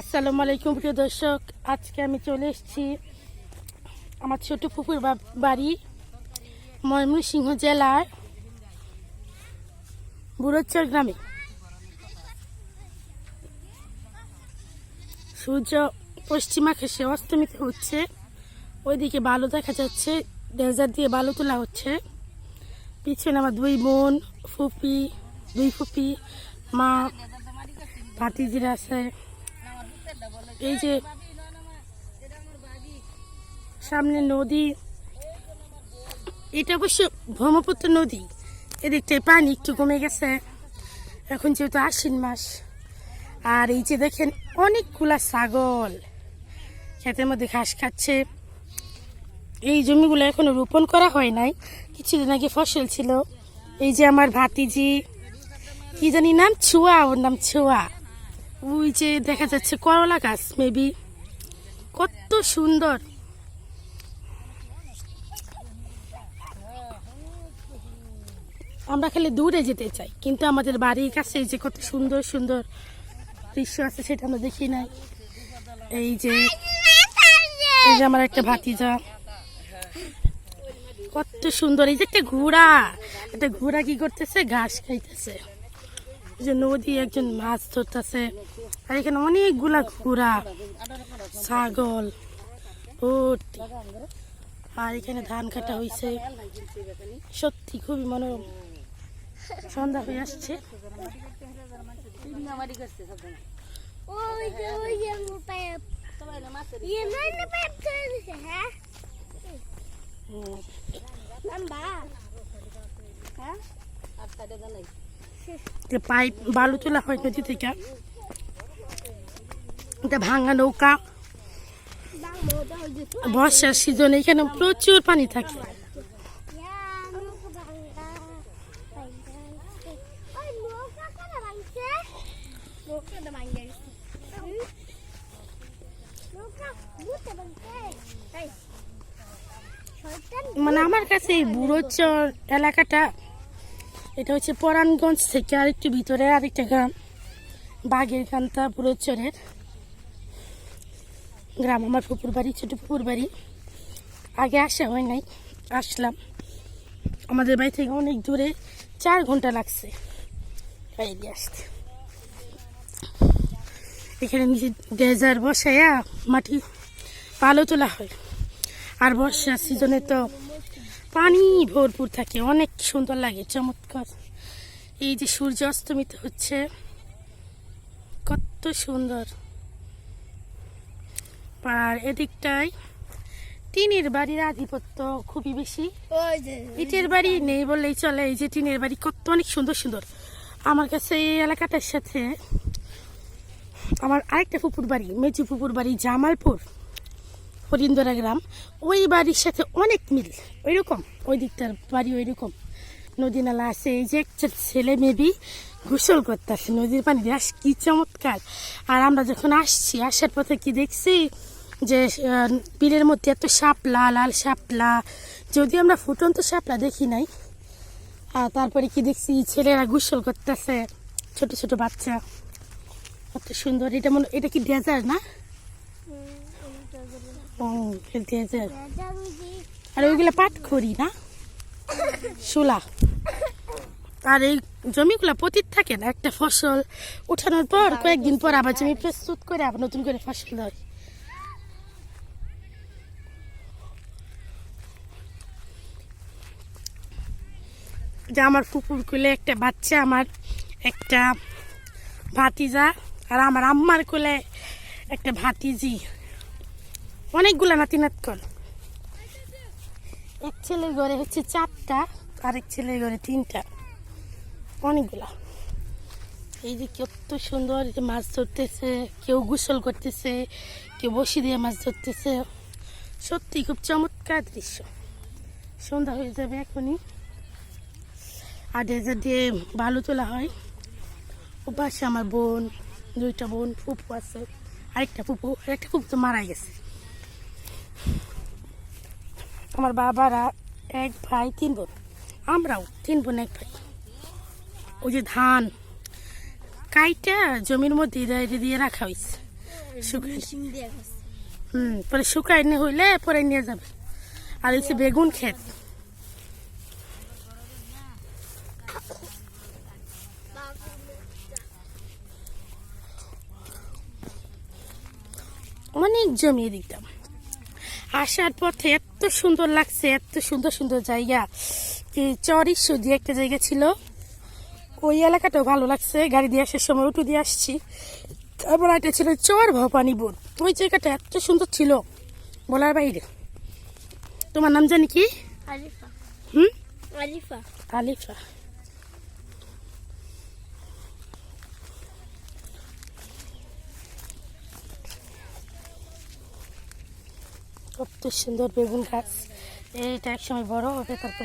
আসসালামু আলাইকুম, প্রিয় দর্শক। আজকে আমি চলে এসেছি আমার ছোট পুকুর বাড়ি, ময়মনসিংহ জেলার বুড়োচ্চর গ্রামে। সূর্য পশ্চিমা খেসে অস্তমিত হচ্ছে, ওইদিকে বালু দেখা যাচ্ছে ডেজার দিয়ে বালু তোলা হচ্ছে। পিছনে আমার দুই বোন, ফুপি, দুই ফুপি, মা, ভাতিজিরা আছে। এই যে সামনে নদী। এটা অবশ্য ব্রহ্মপুত্র নদী। এদিকটায় পানি একটু কমে গেছে। এখন যেহেতু আশ্বিন মাস, আর এই যে দেখেন অনেকগুলা ছাগল ক্ষেতের মধ্যে ঘাস খাচ্ছে। এই জমিগুলো এখনও রোপণ করা হয় নাই। কিছুদিন আগে ফসল ছিল। এই যে আমার ভাতিজি, কি জানি নাম? ছোয়া, ওর নাম ছোয়া। ওই যে দেখা যাচ্ছে করলা গাছ মেবি কত সুন্দর। আমরা খালি দূরে যেতে চাই, কিন্তু আমাদের বাড়ির কাছে যে কত সুন্দর সুন্দর দৃশ্য আছে, সেটা আমরা দেখি নাই। এই যে এই যে আমার একটা ভাতিজা। কত সুন্দর, এই যে একটা ঘোড়া। একটা ঘোড়া কি করতেছে? ঘাস খাইতেছে। যে নদী একজন মাছ ধরতেছে আর এখানে অনেকগুলা ঘোড়া ছাগল ভর্তি আর এখানে ধান কাটা হয়েছে সত্যি খুবই মনোরম। সন্ধ্যা হয়ে আসছে। হ্যাঁ? পাইপ, বালু তোলা হয় নদী থেকে। এটা ভাঙা নৌকা। বর্ষার সিজনে এখানে প্রচুর পানি থাকে। মানে আমার কাছে এই বুড়োচর এলাকাটা এটা হচ্ছে পরাণগঞ্জ থেকে আরেকটু ভিতরে, আরেকটা গ্রাম। বাঘের কান্তা বুড়োচরের গ্রাম। আমার পুকুর বাড়ি, ছোট পুকুর বাড়ি। আগে আসা হয় নাই, আসলাম। আমাদের বাড়ি থেকে অনেক দূরে চার ঘণ্টা লাগছে আসতে। এখানে নিজে ডেজার বসাইয়া মাটি পালো তোলা হয়। আর বর্ষার সিজনে তো পানি ভরপুর থাকে অনেক সুন্দর লাগে চমৎকার। এই যে সূর্য অস্তমিত হচ্ছে কত সুন্দর। আর এদিকটায় টিনের বাড়ির আধিপত্য খুবই বেশি। ইটের বাড়ি নেই বললেই চলে এই যে টিনের বাড়ি কত অনেক সুন্দর সুন্দর। আমার কাছে এই এলাকাটার সাথে আমার আরেকটা পুকুর বাড়ি মেজু পুকুর বাড়ি জামালপুর। হরিন্দরা গ্রাম, ওই বাড়ির সাথে অনেক মিল। ওইরকম, ওই দিকটার বাড়ি ওই রকম নদী নালা আছে, এই যে একটা ছেলে মেবি গোসল করতেছে, নদীর পানি আস, কি চমৎকার। আর আমরা যখন আসছি, আসার পথে কি দেখছি যে বিলের মধ্যে এত শাপলা, লাল শাপলা। যদিও আমরা ফুটন্ত শাপলা দেখি নাই। আর তারপরে কি দেখছি ছেলেরা গোসল করতেছে, ছোট ছোট বাচ্চা। কত সুন্দর, এটা মনে এটা কি ডেজার না? ডেজার আর ওইগুলো পাটখড়ি না। শোলা। আর এই জমিগুলো পতিত থাকে না একটা ফসল উঠানোর পর কয়েকদিন পর আবার জমি প্রস্তুত করে আবার নতুন করে ফসল হয় যে আমার কুকুর কোলে একটা বাচ্চা আমার একটা ভাতিজা আর আমার আম্মার কোলে একটা ভাতিজি। অনেকগুলা নাতি নাতকল এক ছেলের ঘরে হচ্ছে চারটা আরেক ছেলের ঘরে তিনটা। অনেকগুলা। এই যে কত সুন্দর যে মাছ ধরতেছে কেউ গোসল করতেছে কেউ বসি দিয়ে মাছ ধরতেছে। সত্যি খুব চমৎকার দৃশ্য। সন্ধ্যা হয়ে যাবে এখনই। আর ডেজার দিয়ে বালু তোলা হয় ও পাশে আমার বোন দুইটা বোন ফুপু আছে আরেকটা ফুপু আরেকটা ফুপু তো মারা গেছে। আমার বাবারা এক ভাই তিন বোন। আমরাও তিন বোন এক ভাই। ওই যে ধান কাইটা জমির মধ্যে দিয়ে দিয়ে রাখা হয়েছে। শুকাই হুম পরে শুকাই নিয়ে হইলে পরে নিয়ে যাবে। আর হচ্ছে বেগুন ক্ষেত। অনেক জমিয়ে দিতাম আসার পথে এত সুন্দর লাগছে এত সুন্দর সুন্দর জায়গা। কি চরিস দিয়ে একটা জায়গা ছিল। ওই এলাকাটাও ভালো লাগছে গাড়ি দিয়ে আসার সময় উঠু দিয়ে আসছি। তারপর একটা ছিল চর ভবানী বোর্ড ওই জায়গাটা এত সুন্দর ছিল বলার বাইরে। তোমার নাম জানি কি? আরিফা হুম? আরিফা আলিফা। কত সুন্দর বেগুন গাছ। এইটা একসময় বড় হবে তারপর